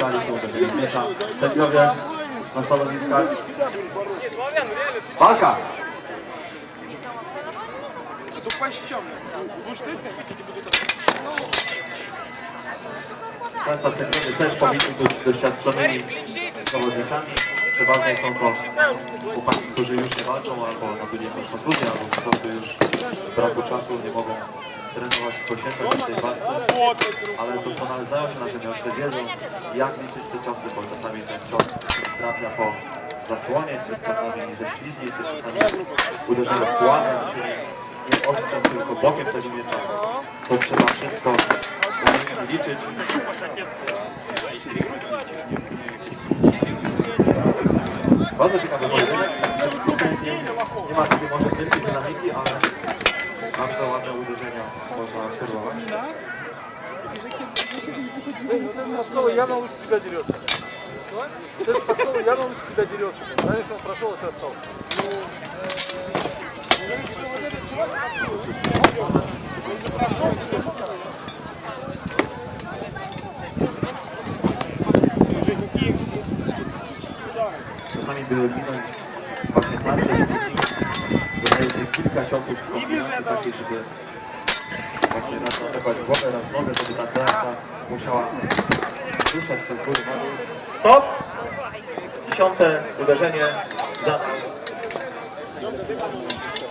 stali się uderzenie miecza. Sędziowie na stanowiskach. Walka! Często sędziowie też powinni być doświadczonymi zawodnikami. Przeważnie są to chłopaki, którzy już nie walczą, albo nabyli jakąś kontuzję, albo po prostu już z braku czasu nie mogą trenować, poświęcać się tej walce. Ale doskonale znają się na tym, że wiedzą, jak liczyć te ciosy, bo czasami ten cios trafia po zasłonie, czy czasami ze ślizgi, czy czasami uderzenia w łamę, czyli nie ostrzem, tylko bokiem tego miecza. To trzeba wszystko liczyć. Bardzo ciekawe pojedynek. Nie, ma takiej może wielkiej dynamiki, ale Bardzo ładne uderzenia można obserwować. Подковы явно лучше тебя дерет. Ты с подковы явно лучше тебя дерет. Знаешь, он прошел, а ты остался. Czasami by odwinąć kilka ciosów w kombinacji takiej, żeby właśnie raz atakować głowę, raz nogę, żeby ta klatka musiała ruszać się z góry na dół. Stop! Dziesiąte uderzenie za...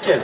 Jest.